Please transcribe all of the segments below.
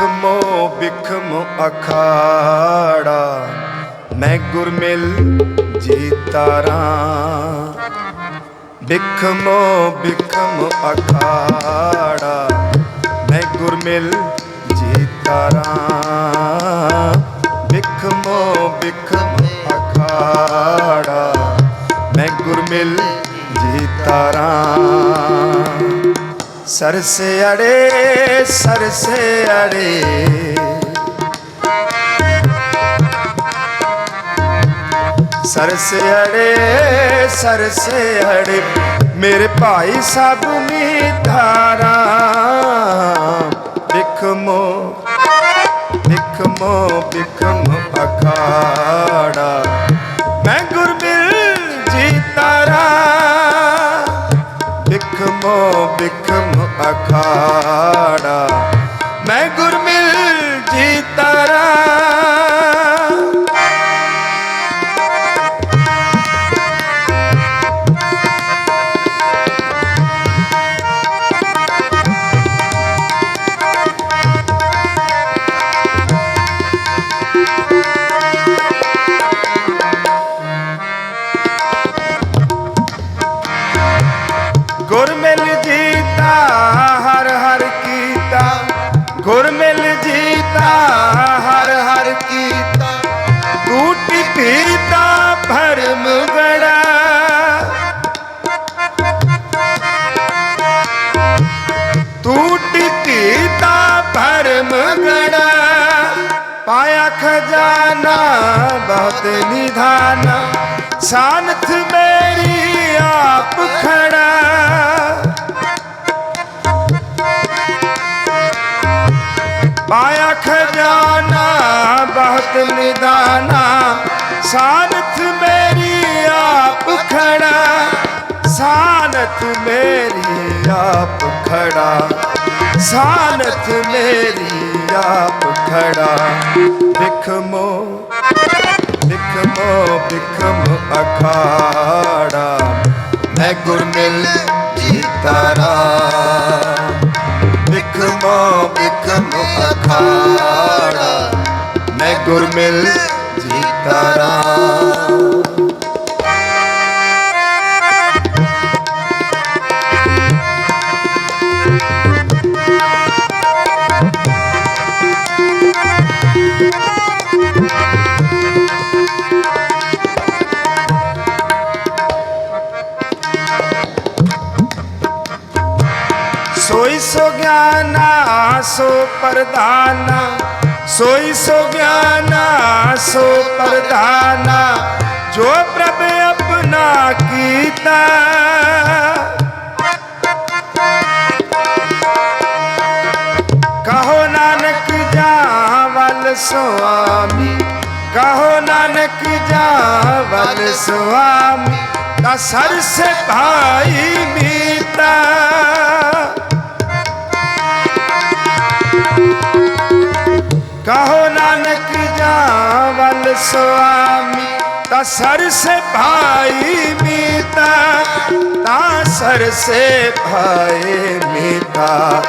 ਬਿਖਮੋ ਬਿਖਮ ਅਖਾੜਾ। ਮੈਂ ਗੁਰਮਿਲ ਜੀਤਾਰਾ ਬਿਖਮੋ ਬਿਖਮ ਅਖਾੜਾ। ਮੈਂ ਗੁਰਮਿਲ ਜੀਤਾਰਾ ਬਿਖਮੋ ਬਿਖਮ ਅਖਾੜਾ। ਮੈਂ ਗੁਰਮਿਲ ਜੀਤਾਰਾ ਸਰਸੇ ਅੜੇ ਸਰਸ ਅੜੇ। ਸਰਸ ਅੜੇ ਸਰਸੇ ਅੜੇ। ਮੇਰੇ ਭਾਈ ਸਭ ਮੀਤਾਰਾ ਅਖਾੜਾ। ਮੈਂ ਗੁਰਮਿਲ ਜੀਤਾਰਾ ਗੁਰਮਿਲ ਜੀਤਾ ਟੂਟੀ ਪੀਤਾ ਭਰਮ ਗੜਾ ਟੂਟੀ ਪੀਤਾ ਭਰਮ ਗੜਾ ਪਾਇਆ ਖਜ਼ਾਨਾ ਬਹੁਤ ਨਿਧਾਨਾ ਸਾਨਥ ਮੇ ਬਹੁਤ ਨਿਦਾਨਾ, ਸਾਨਥ ਮੇਰੀ ਆਪ ਖੜਾ, ਸਾਨਥ ਮੇਰੀ ਆਪ ਖੜਾ, ਸਾਨਥ ਮੇਰੀ ਆਪ ਖੜਾ। ਬਿਖਮੋ ਬਿਖਮੋ ਬਿਖਮ ਅਖਾੜਾ। ਮੈਂ ਗੁਰਮਿਲ ਜੀਤਾਰਾ ਬਿਖਮੋ ਮੈਂ ਗੁਰਮਿਲ ਜੀਤਾਰਾ ਸੋਈ ਸੋ ਗਿਆਨਾ ਸੋ ਪਰਦਾਨਾ। ਸੋਈ ਸੋ ਗਿਆਨਾ, ਸੋ ਪ੍ਰਧਾਨਾ, ਜੋ ਪ੍ਰਭ ਆਪਣਾ ਕੀਤਾ। ਕਹੋ ਨਾਨਕ ਜਾਵਲ ਸੁਆਮੀ, ਕਹੋ ਨਾਨਕ ਜਾਵਲ ਸੁਆਮੀ, ਤਾਂ ਸਰਸ ਭਾਈ ਮੀਤਾ। ਕਹੋ ਨਾਨਕ ਜਾਵਲ ਸੁਆਮੀ, ਤਾਂ ਸਰਸੇ ਭਾਈ ਮੀਤਾ, ਤਾਂ ਸਰਸੇ ਭਾਈ ਮੀਤਾ,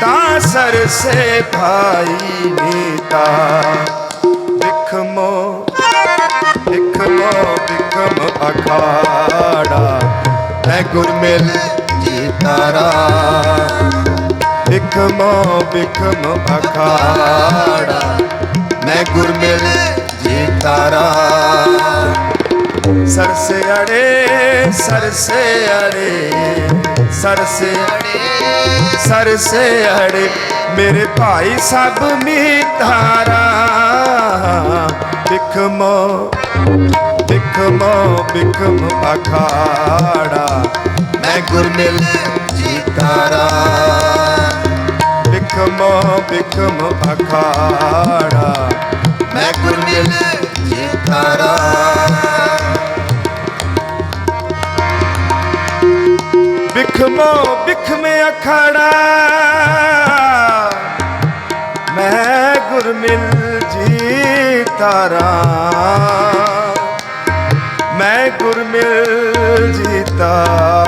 ਤਾਂ ਸਰਸੇ ਭਾਈ ਮੀਤਾ। ਬਿਖਮੋ ਬਿਖਮੋ ਬਿਖਮ ਅਖਾੜਾ ਹੈ ਜੀ ਤਾਰਾ। ਬਿਖਮੋ ਬਿਖਮ ਅਖਾੜਾ। ਮੈਂ ਗੁਰਮਿਲ ਜੀਤਾਰਾ ਸਰਸੇ ਅੜੇ ਸਰਸੇ ਅੜੇ ਸਰਸੇ ਅੜੇ ਸਰਸੇ ਅੜੇ। ਮੇਰੇ ਭਾਈ ਸਭ ਮੀਤਾਰਾ। ਬਿਖਮੋ ਬਿਖਮੋ ਬਿਖਮ ਅਖਾੜਾ। ਮੈਂ ਗੁਰਮਿਲ ਜੀਤਾਰਾ ਬਿਖਮੋ, ਬਿਖਮ ਅਖਾੜਾ। ਮੈਂ ਗੁਰਮਿਲ ਜੀਤਾਰਾ ਬਿਖਮੋ, ਬਿਖਮ ਅਖਾੜਾ। ਮੈਂ ਗੁਰਮਿਲ ਜੀਤਾਰਾ ਮੈਂ ਗੁਰਮਿਲ ਜੀਤਾਰਾ ਬਿਖਮੋ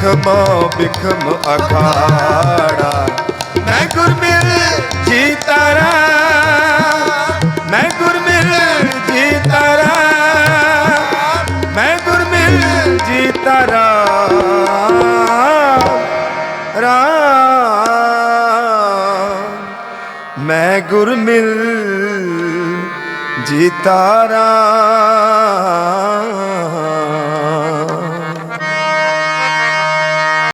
ਬਿਖਮੋ, ਬਿਖਮ ਅਖਾੜਾ। ਮੈਂ ਗੁਰਮਿਲ ਜੀਤਾਰਾ ਮੈਂ ਗੁਰਮਿਲ ਜੀਤਾਰਾ ਮੈਂ ਗੁਰਮਿਲ ਜੀਤਾਰਾ ਰਾਮ ਮੈਂ ਗੁਰਮਿਲ ਜੀਤਾਰਾ